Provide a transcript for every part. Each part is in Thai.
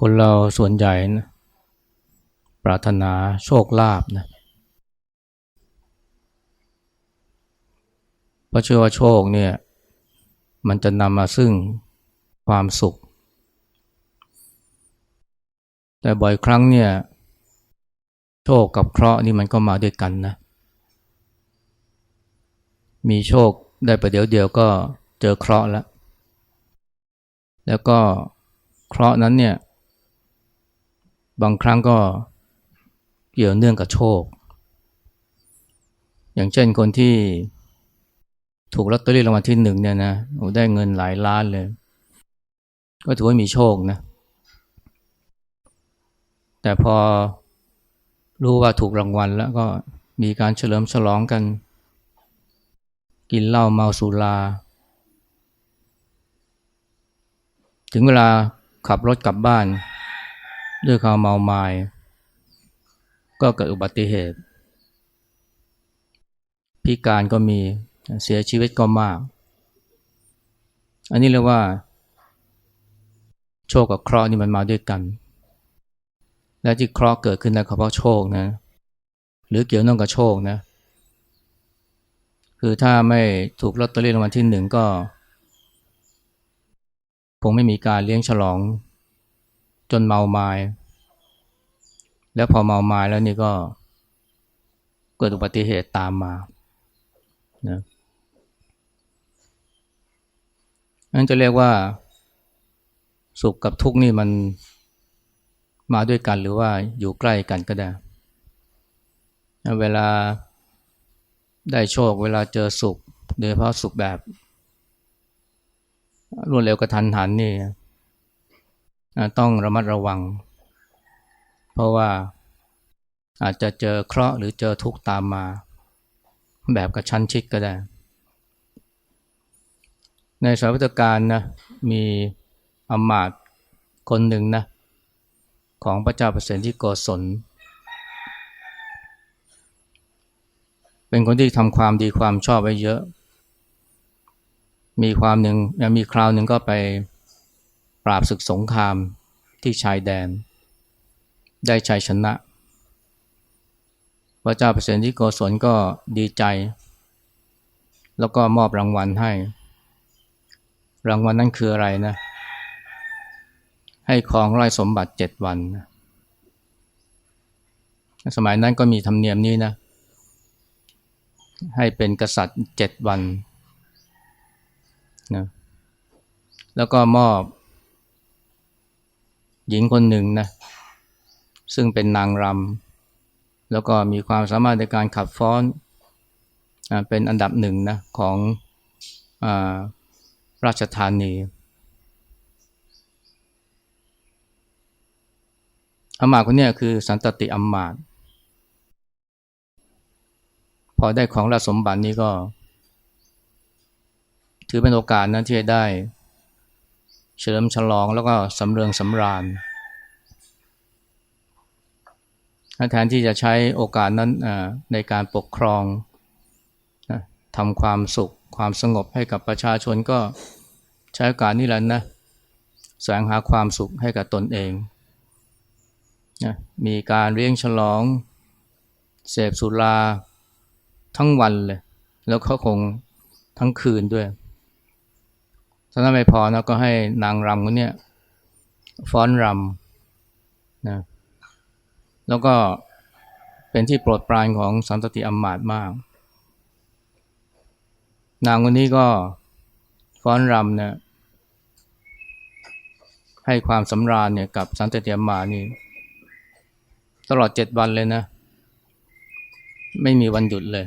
คนเราส่วนใหญ่นะปรารถนาโชคลาภนะเพราะเชื่อว่าโชคเนี่ยมันจะนำมาซึ่งความสุข แต่บ่อยครั้งเนี่ยโชคกับเคราะห์นี่มันก็มาด้วยกันนะ มีโชคได้ประเดี๋ยวเดียวก็เจอเคราะห์แล้ว แล้วก็เคราะห์นั้นเนี่ย บางครั้งก็เกี่ยวเนื่องกับโชค อย่างเช่นคนที่ถูกลอตเตอรี่รางวัลที่หนึ่งเนี่ยนะได้เงินหลายล้านเลย ก็ถือว่ามีโชคนะ แต่พอรู้ว่าถูกรางวัลแล้วก็มีการเฉลิมฉลองกัน กินเหล้าเมาสุรา ถึงเวลาขับรถกลับบ้าน ด้วยความเมาไมา้ก็เกิดอุบัติเหตุ พิการก็มีเสียชีวิตก็มาก อันนี้เรียกว่า โชคกับเคราะห์นี่มันมาด้วยกัน และที่เคราะห์เกิดขึ้นได้เพราะโชคนะ หรือเกี่ยวเนื่องกับโชคนะ คือถ้าไม่ถูกลอตเตอรี่รางวัลที่หนึ่งก็คงไม่มีการเลี้ยงฉลองจนเมาไมา้ แล้วพอเมาไมา้แล้วนี่ก็ เกิดอุบัติเหตุตามมานะนั่นจะเรียกว่า สุขกับทุกข์นี่มันมาด้วยกันหรือว่าอยู่ใกล้กันก็ได้ เวลาได้โชค เวลาเจอสุข โดยเฉพาะสุขแบบ รวดเร็วกระทันหันนี่ต้องระมัดระวัง เพราะว่าอาจจะเจอเคราะห์หรือเจอทุกข์ตามมา แบบกระชั้นชิดก็ได้ ในสายวัตการนะมีอมาตย์คนหนึ่งนะของพระเจ้าเปรตที่โกศล เป็นคนที่ทำความดีความชอบไว้เยอะ มีความหนึ่งมีคราวหนึ่งก็ไปปราบศึกสงครามที่ชายแดน ได้ชัยชนะ พระเจ้าเปรตที่โกศลก็ดีใจ แล้วก็มอบรางวัลให้ รางวัลนั้นคืออะไรนะ ให้ของไร่สมบัติเจ็ดวันสมัยนั้นก็มีธรรมเนียมนี้นะ ให้เป็นกษัตริย์เจ็ดวันนะแล้วก็มอบ หญิงคนหนึ่งนะ ซึ่งเป็นนางรำแล้วก็มีความสามารถในการขับฟ้อนเป็นอันดับหนึ่งนะของอราชธานีอามาตคนนี้คือสันตติอามาตพอได้ของราสมบัตินี้ก็ ถือเป็นโอกาสนะที่จะได้ เฉลิมฉลองแล้วก็สำเริงสำราญ แทนที่จะใช้โอกาสนั้นในการปกครองทำความสุขความสงบให้กับประชาชนก็ใช้โอกาสนี้แหละนะแสวงหาความสุขให้กับตนเองนะมีการเลี้ยงฉลอง เสพสุราทั้งวันเลย แล้วเขาคงทั้งคืนด้วยถ้านั้นไม่พอนะก็ให้นางรำคนนี้ฟ้อนรำนะ แล้วก็เป็นที่โปรดปรานของสันตติอัมมาตมาก นางคนนี้ก็ฟ้อนรำเนี่ยให้ความสำราญเนี่ยกับสันตติอัมมานี่ ตลอดเจ็ดวันเลยนะ ไม่มีวันหยุดเลย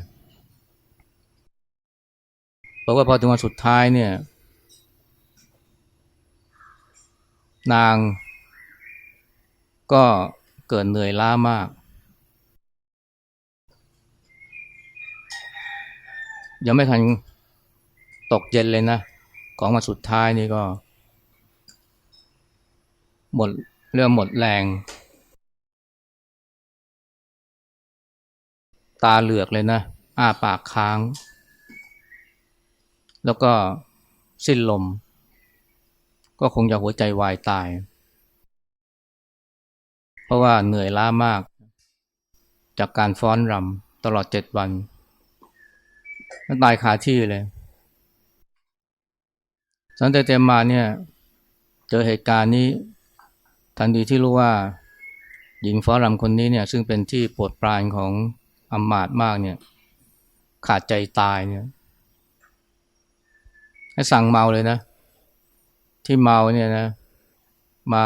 บอกว่าพอถึงวันสุดท้ายเนี่ย นางก็ เกิดเหนื่อยล้ามาก ยังไม่ทันตกเย็นเลยนะ ของมาสุดท้ายนี่ก็ หมดเรื่องหมดแรง ตาเหลือกเลยนะ อ้าปากค้าง แล้วก็สิ้นลม ก็คงจะหัวใจวายตาย เพราะว่าเหนื่อยล้ามาก จากการฟ้อนรำตลอดเจ็ดวันแล้วตายคาที่เลย สันเตเตมาเนี่ย เจอเหตุการณ์นี้ ทันทีที่รู้ว่า หญิงฟ้อนรำคนนี้เนี่ย ซึ่งเป็นที่โปรดปรานของอำมาตย์มากเนี่ย ขาดใจตายเนี่ยให้สั่งเมาเลยนะ ที่เมาเนี่ยนะ มา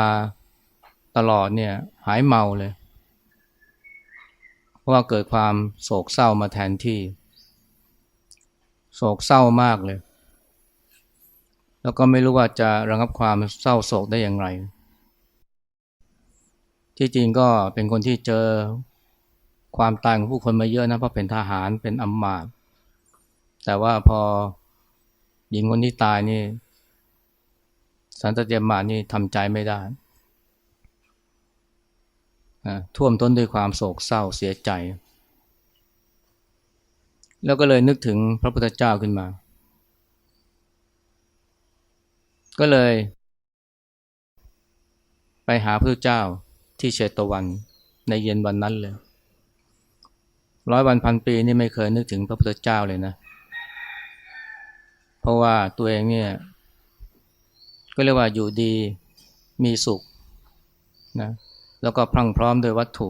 ตลอดเนี่ย หายเมาเลย เพราะว่าเกิดความโศกเศร้ามาแทนที่ โศกเศร้ามากเลย แล้วก็ไม่รู้ว่าจะระงับความเศร้าโศกได้อย่างไร ที่จริงก็เป็นคนที่เจอความตายของผู้คนมาเยอะนะเพราะเป็นทหารเป็นอำมาตย์แต่ว่าพอหญิงคนที่ตายนี่ สันตเตียมานี่ทำใจไม่ได้ ท่วมท้นด้วยความโศกเศร้าเสียใจ แล้วก็เลยนึกถึงพระพุทธเจ้าขึ้นมา ก็เลย ไปหาพระเจ้าที่เชตวันในเย็นวันนั้นเลย ร้อยวันพันปีนี่ไม่เคยนึกถึงพระพุทธเจ้าเลยนะ เพราะว่าตัวเองเนี่ย ก็เรียกว่าอยู่ดีมีสุขนะ แล้วก็พรั่งพร้อมด้วยวัตถุ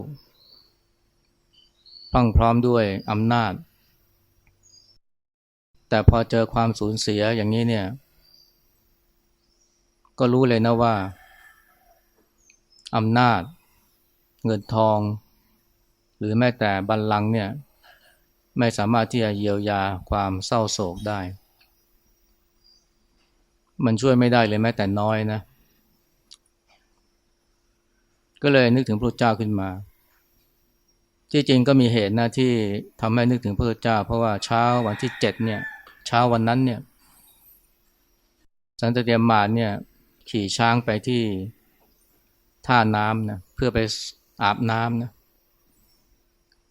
พรั่งพร้อมด้วยอำนาจ แต่พอเจอความสูญเสียอย่างนี้เนี่ย ก็รู้เลยนะว่าอำนาจ เงินทอง หรือแม้แต่บัลลังก์เนี่ย ไม่สามารถที่จะเยียวยาความเศร้าโศกได้ มันช่วยไม่ได้เลยแม้แต่น้อยนะเก็เลยนึกถึงพระเจ้าขึ้นมา ที่จริงก็มีเหตุนะที่ทำให้นึกถึงพระเจ้า เพราะว่าเช้าวันที่เจ็ดเนี่ย เช้าวันนั้นเนี่ย สันตเตียมมาเนี่ย ขี่ช้างไปที่ท่าน้ำนะเพื่อไปอาบน้ำนะ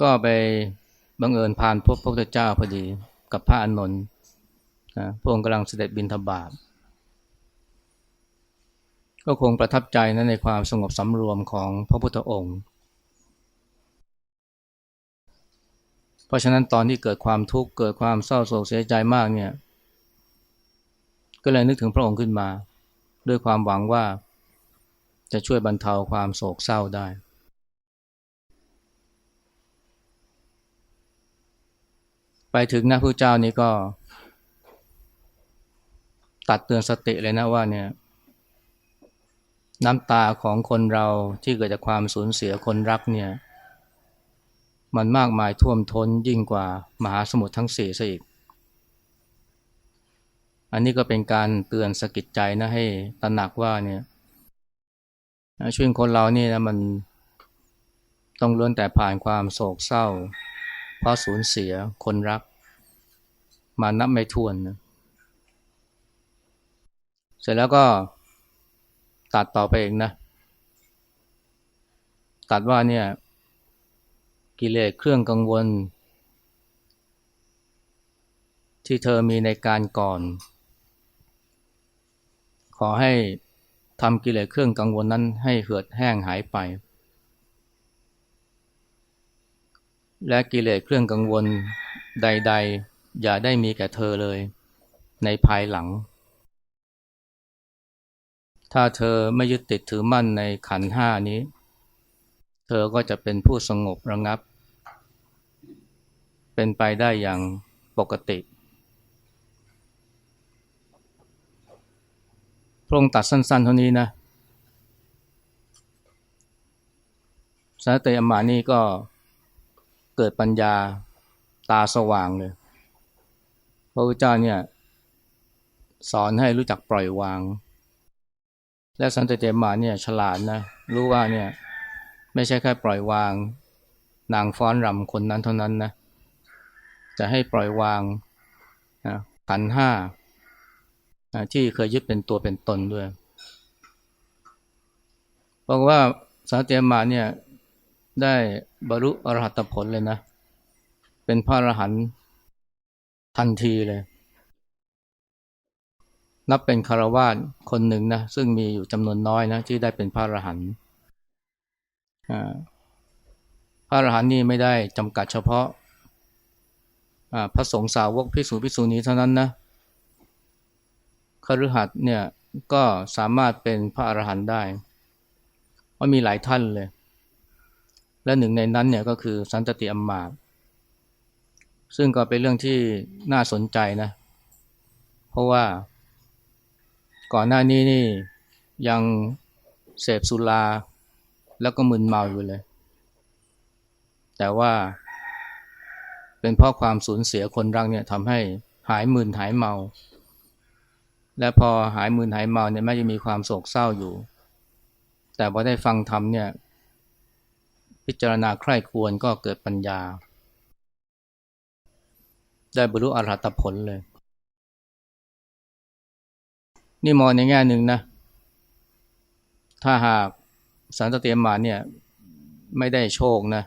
ก็ไปบังเอิญผ่านพบพระพุทธเจ้าพอดีกับพระอานนท์นะพระองค์กำลังเสด็จบินทบาท ก็คงประทับใจนะในความสงบสำรวมของพระพุทธองค์ เพราะฉะนั้นตอนที่เกิดความทุกข์เกิดความเศร้าโศกเสียใจมากเนี่ย ก็เลยนึกถึงพระองค์ขึ้นมา ด้วยความหวังว่าจะช่วยบรรเทาความโศกเศร้าได้ ไปถึงนะพระเจ้านี่ก็ ตัดเตือนสติเลยนะว่าเนี่ย น้ำตาของคนเราที่เกิดจากความสูญเสียคนรักเนี่ย มันมากมายท่วมท้นยิ่งกว่ามหาสมุทรทั้งสี่ซะอีก อันนี้ก็เป็นการเตือนสกิดใจนะให้ตระหนักว่าเนี่ยช่วยคนเรานี่นะมันต้องล้วนแต่ผ่านความโศกเศร้า เพราะสูญเสียคนรัก มานับไม่ถ้วนนะเสร็จแล้วก็ ตัดต่อไปเองนะ ตัดว่าเนี่ย กิเลสเครื่องกังวล ที่เธอมีในการก่อน ขอให้ทำกิเลสเครื่องกังวลนั้นให้เหือดแห้งหายไป และกิเลสเครื่องกังวลใด ๆ อย่าได้มีแก่เธอเลย ในภายหลัง ถ้าเธอไม่ยึดติดถือมั่นในขันห้านี้ เธอก็จะเป็นผู้สงบระงับ เป็นไปได้อย่างปกติพระองค์ตัดสั้นๆเท่านี้นะสาเตยมานี่ก็เกิดปัญญาตาสว่างเลย พระพุทธเจ้าเนี่ยสอนให้รู้จักปล่อยวาง และสันติเตมาเนี่ยฉลาดนะ รู้ว่าเนี่ยไม่ใช่แค่ปล่อยวาง นางฟ้อนรำคนนั้นเท่านั้นนะ จะให้ปล่อยวางนะขันห้าที่เคยยึดเป็นตัวเป็นตนด้วยบอกว่าสันติเตมาเนี่ยได้บรรลุอรหัตผลเลยนะ เป็นพระอรหันต์ทันทีเลย นับเป็นคารวาสคนหนึ่งนะซึ่งมีอยู่จำนวนน้อยนะที่ได้เป็นพระอรหันต์พระอรหันต์นี่ไม่ได้จำกัดเฉพาะพระสงฆ์สาวกพิสูจพิสูจนี้เท่านั้นนะคฤหัสถ์เนี่ยก็สามารถเป็นพระอรหันต์ได้เพราะมีหลายท่านเลย และหนึ่งในนั้นเนี่ยก็คือสันตติอัมมาตซึ่งก็เป็นเรื่องที่น่าสนใจนะ เพราะว่า ก่อนหน้านี้นี่ยังเสพสุราแล้วก็มึนเมาอยู่เลย แต่ว่า เป็นเพราะความสูญเสียคนรักเนี่ยทำให้หายมึนหายเมา และพอหายมึนหายเมาเนี่ยแม้จะมีความโศกเศร้าอยู่ แต่พอได้ฟังธรรมเนี่ย พิจารณาใคร่ควรก็เกิดปัญญา ได้บรรลุอรหัตผลเลย นี่มองในแง่หนึ่งนะ ถ้าหากสันตเตยมมาเนี่ยไม่ได้โชคนะ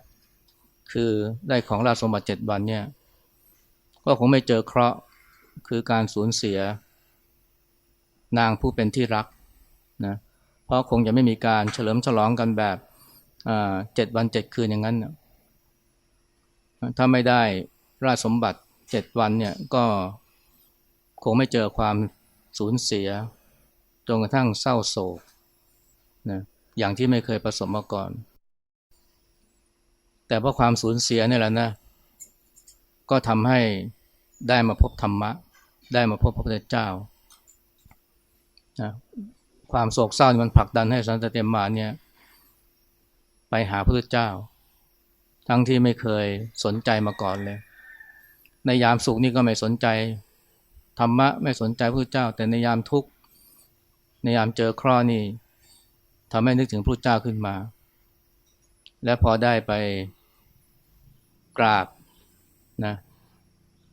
คือได้ของราชสมบัติเจ็ดวันเนี่ย ก็คงไม่เจอเคราะห์คือการสูญเสีย นางผู้เป็นที่รักนะเพราะคงจะไม่มีการเฉลิมฉลองกันแบบเจ็ดวันเจ็ดคืนอย่างนั้นนะถ้าไม่ได้ราชสมบัติเจ็ดวันเนี่ยก็คงไม่เจอความ สูญเสีย จนกระทั่งเศร้าโศกนะอย่างที่ไม่เคยประสบมาก่อน แต่เพราะความสูญเสียนี่แหละนะ ก็ทำให้ได้มาพบธรรมะ ได้มาพบพระพุทธเจ้านะความโศกเศร้ามันผลักดันให้สันตเตมมาเนี่ย ไปหาพระพุทธเจ้า ทั้งที่ไม่เคยสนใจมาก่อนเลย ในยามสุขนี่ก็ไม่สนใจ ธรรมะไม่สนใจพระพุทธเจ้า แต่ในยามทุกข์ในยามเจอคราะห์นี่ทำให้นึกถึงพระเจ้าขึ้นมา และพอได้ไปกราบนะ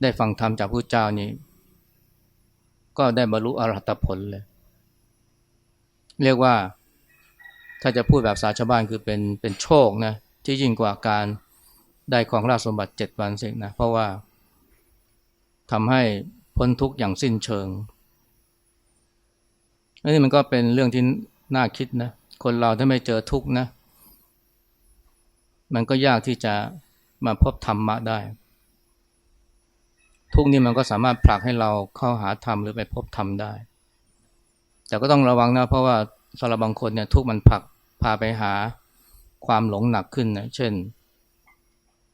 ได้ฟังธรรมจากพระเจ้านี้ ก็ได้บรรลุอรหัตผลเลย เรียกว่าถ้าจะพูดแบบสาชาวบ้านคือเป็นเป็นโชคนะที่ยิ่งกว่าการได้ของราชสมบัติเจ็ดวันเสกนะเพราะว่าทำให้ พ้นทุกข์อย่างสิ้นเชิงอันนี้มันก็เป็นเรื่องที่น่าคิดนะ คนเราถ้าไม่เจอทุกข์นะ มันก็ยากที่จะมาพบธรรมะได้ ทุกนี้มันก็สามารถผลักให้เราเข้าหาธรรมหรือไปพบธรรมได้ แต่ก็ต้องระวังนะเพราะว่าสำหรับบางคนเนี่ยทุกมันผลักพาไปหาความหลงหนักขึ้นนะ เช่น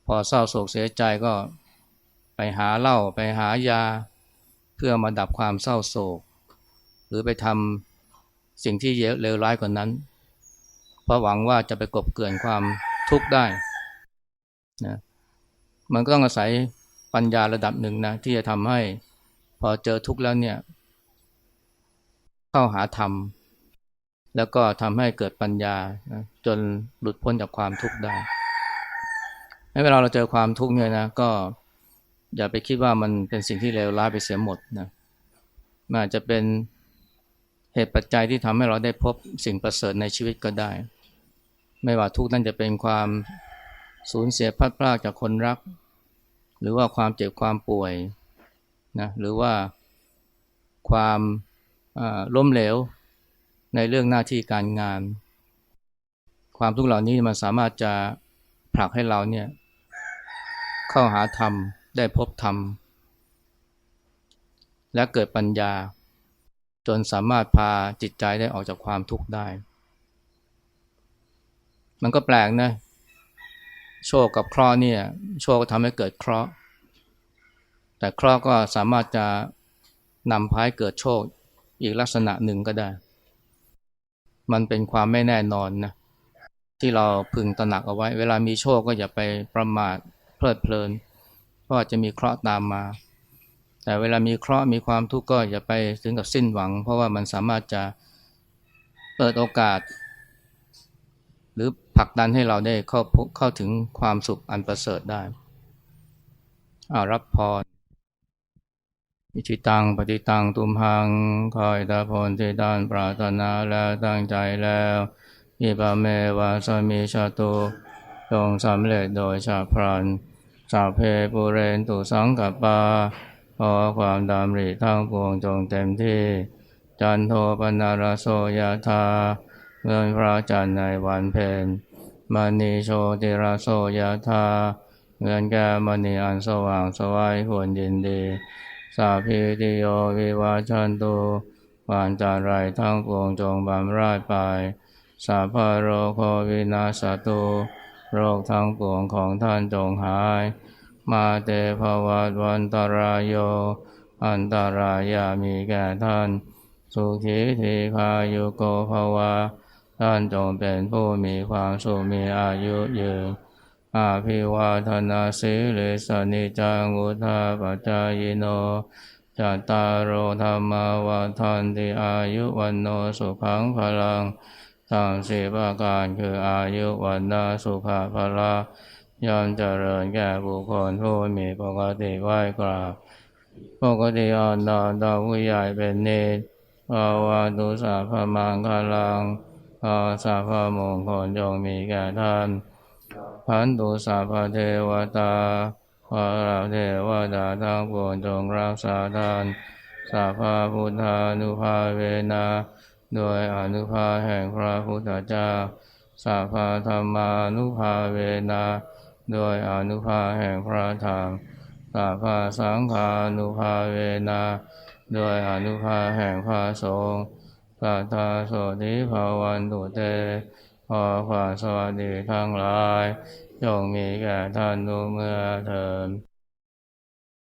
พอเศร้าโศกเสียใจก็ไปหาเหล้าไปหายา เพื่อมาดับความเศร้าโศก หรือไปทำสิ่งที่เลวร้ายกว่านั้น เพราะหวังว่าจะไปกบเกลื่อนความทุกข์ได้นะมันก็ต้องอาศัยปัญญาระดับหนึ่งนะที่จะทำให้พอเจอทุกข์แล้วเนี่ย เข้าหาธรรม แล้วก็ทำให้เกิดปัญญานะจนหลุดพ้นจากความทุกข์ได้เวลาเราเจอความทุกข์เนี่ยนะก็ อย่าไปคิดว่ามันเป็นสิ่งที่เลวร้ายไปเสียหมดนะมันอาจจะเป็นเหตุปัจจัยที่ทำให้เราได้พบสิ่งประเสริฐในชีวิตก็ได้ ไม่ว่าทุกนั้นจะเป็นความสูญเสียพัดพลากจากคนรัก หรือว่าความเจ็บความป่วยนะหรือว่าความล้มเหลวในเรื่องหน้าที่การงาน ความทุกข์เหล่านี้มันสามารถจะผลักให้เราเนี่ยเข้าหาธรรม ได้พบธรรม และเกิดปัญญา จนสามารถพาจิตใจได้ออกจากความทุกข์ได้ มันก็แปลกนะ โชคกับเคราะห์เนี่ย โชคทำให้เกิดเคราะห์แต่เคราะห์ก็สามารถจะนำพายเกิดโชคอีกลักษณะหนึ่งก็ได้ มันเป็นความไม่แน่นอนนะที่เราพึงตระหนักเอาไว้ เวลามีโชคก็อย่าไปประมาทเพลิดเพลิน เพราะอาจจะมีเคราะห์ตามมา แต่เวลามีเคราะห์มีความทุกข์ก็อย่าไปถึงกับสิ้นหวัง เพราะว่ามันสามารถจะเปิดโอกาส หรือผลักดันให้เราได้เข้าเข้าถึงความสุขอันประเสริฐได้อารับพรอิชิตังปฏิตังตุมหังคอยตาพลที่ด้านปรารถนาแล้วตั้งใจแล้วอิบาเมวาสมีชาตุจงสำเร็จโดยชาพรัน สาเพปุเรนตุสังกัปปาขอความดำริทั้งปวงจงเต็มที่ จันโทปนารโสยธาเมื่อพระจันทร์ในวันเพ็ญมณีโชติราโสยธาเงินแก่มณีอันสว่างสวัยควรยินดี สาพิติโยวิวาชันตุวานจารไรทั้งปวงจงบำราดไป สาพโรโควินาสตุ โรคทั้งปวงของท่านจงหาย มาเตภวัตวันตรายโย อันตรายามีแก่ท่าน สุขีทีคายุโกภวา ท่านจงเป็นผู้มีความสุขมีอายุยืนอาภิวาทนาสิริสนิจังุทาปจายโนจัตตารโอธรรมวาทันติอายุวันโนสุขังพลัง ทั้งสี่ประการคืออายุวันนาสุขภาละย่อมเจริญแก่บุคคลผู้มีปกติไหวกราบ ปกติอ่อนนอนต่อผู้ใหญ่เป็นเนตรภาวะตุสาพมังคลังขอสาพมงคลจงมีแก่ท่านพันตุสาพเทวตาขอเราเทวดาทั้งปวงจงรักษาท่านสาพาพุทธานุภาเวนะ โดยอนุภาแห่งพระพุทธเจ้าสาพาธรรมานุภาเวนะโดยอนุภาแห่งพระธรรมสาพาสังฆานุภาเวนะโดยอนุภาแห่งพระสงฆ์สัทธาโสธิภาวันตุเตขอความสวัสดีทั้งหลายจงมีแก่ท่านทุกเมื่อเทิน